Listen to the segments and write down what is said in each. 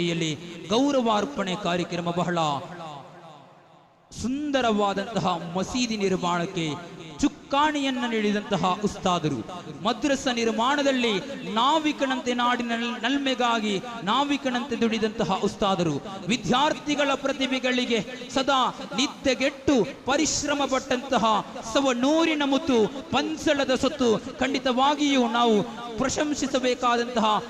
ವೇದಿಕೆಯಲ್ಲಿ ಗೌರವಾರ್ಪಣೆ ಕಾರ್ಯಕ್ರಮ ಬಹಳ ಸುಂದರವಾದಂತಹ ಮಸೀದಿ ನಿರ್ಮಾಣಕ್ಕೆ ಚುಕ್ಕಾಣಿಯನ್ನ ನೀಡಿದಂತಹ ಉಸ್ತಾದರು. ಮದ್ರಸ ನಿರ್ಮಾಣದಲ್ಲಿ ನಾವಿಕನಂತೆ ನಾಡಿನ ನಲ್- ನಲ್ಮೆಗಾಗಿ ನಾವಿಕನಂತೆ ದುಡಿದಂತಹ ಉಸ್ತಾದರು. ವಿದ್ಯಾರ್ಥಿಗಳ ಪ್ರತಿಭೆಗಳಿಗೆ ಸದಾ ನಿದ್ದೆಗೆಟ್ಟು ಪರಿಶ್ರಮ ಪಟ್ಟಂತಹ ಸವ ನೂರಿನ ಮುತ್ತು ಪಂಚಳದ ಸೊತ್ತು ಖಂಡಿತವಾಗಿಯೂ ನಾವು ಪ್ರಶಂಸಿಸಬೇಕಾದಂತಹ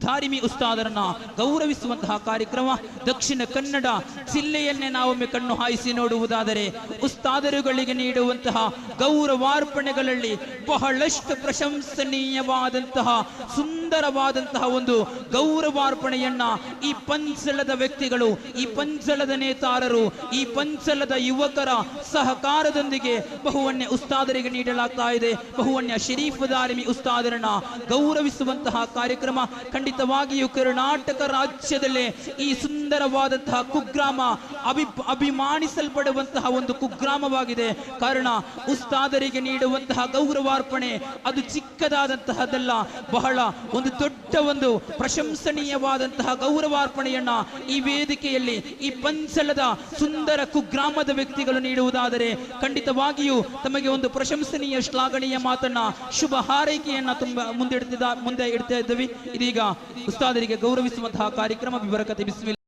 ಧಾರಿಮಿ ಉಸ್ತಾದರನ್ನ ಗೌರವಿಸುವಂತಹ ಕಾರ್ಯಕ್ರಮ ದಕ್ಷಿಣ ಕನ್ನಡ ಜಿಲ್ಲೆಯನ್ನೇ ನಾವೊಮ್ಮೆ ಕಣ್ಣು ಹಾಯಿಸಿ ನೋಡುವುದಾದರೆ ಉಸ್ತಾದರುಗಳಿಗೆ ನೀಡುವಂತಹ ಗೌರವಾರ್ಪಣೆಗಳಲ್ಲಿ ಬಹಳಷ್ಟು ಪ್ರಶಂಸನೀಯವಾದಂತಹ ಸುಂದರವಾದಂತಹ ಒಂದು ಗೌರವಾರ್ಪಣೆಯನ್ನ ಈ ಪಂಚಲದ ವ್ಯಕ್ತಿಗಳು, ಈ ಪಂಚಲದ ನೇತಾರರು, ಈ ಪಂಚಲದ ಯುವಕರ ಸಹಕಾರದೊಂದಿಗೆ ಬಹುವನ್ಯ ಉಸ್ತಾದರಿಗೆ ನೀಡಲಾಗ್ತಾ ಇದೆ. ಬಹುವನ್ಯ ಶರೀಫ್ ದಾರಿಮಿ ಉಸ್ತಾದರನ್ನ ಗೌರವಿಸುವಂತಹ ಕಾರ್ಯಕ್ರಮ ಖಂಡಿತವಾಗಿಯೂ ಕರ್ನಾಟಕ ರಾಜ್ಯದಲ್ಲೇ ಈ ಸುಂದರವಾದಂತಹ ಕುಗ್ರಾಮ ಅಭಿ ಅಭಿಮಾನಿಸಲ್ಪಡುವಂತಹ ಒಂದು ಕುಗ್ರಾಮವಾಗಿದೆ. ಕಾರಣ ಉಸ್ತಾದರಿಗೆ ನೀಡುವಂತಹ ಗೌರವಾರ್ಪಣೆ ಅದು ಚಿಕ್ಕದಾದಂತಹದ್ದಲ್ಲ ಬಹಳ ಒಂದು ದೊಡ್ಡ ಒಂದು ಪ್ರಶಂಸನೀಯವಾದಂತಹ ಗೌರವಾರ್ಪಣೆಯನ್ನ ಈ ವೇದಿಕೆಯಲ್ಲಿ ಈ ಪಂಚಲದ ಸುಂದರ ಕುಗ್ರಾಮದ ವ್ಯಕ್ತಿಗಳು ನೀಡುವುದಾದರೆ ಖಂಡಿತವಾಗಿಯೂ ತಮಗೆ ಒಂದು ಪ್ರಶಂಸನೀಯ ಶ್ಲಾಘನೀಯ ಮಾತನ್ನ ಶುಭ ಹಾರೈಕೆಯನ್ನ ತುಂಬ ಮುಂದೆ ಇಡ್ತಿದ್ದ ಮುಂದೆ ಇಡ್ತಾ ಇದ್ದೀವಿ. ಇದೀಗ ಉಸ್ತಾದರಿಗೆ ಗೌರವಿಸುವಂತಹ ಕಾರ್ಯಕ್ರಮ ವಿವರಕತೆ. ಬಿಸ್ಮಿಲ್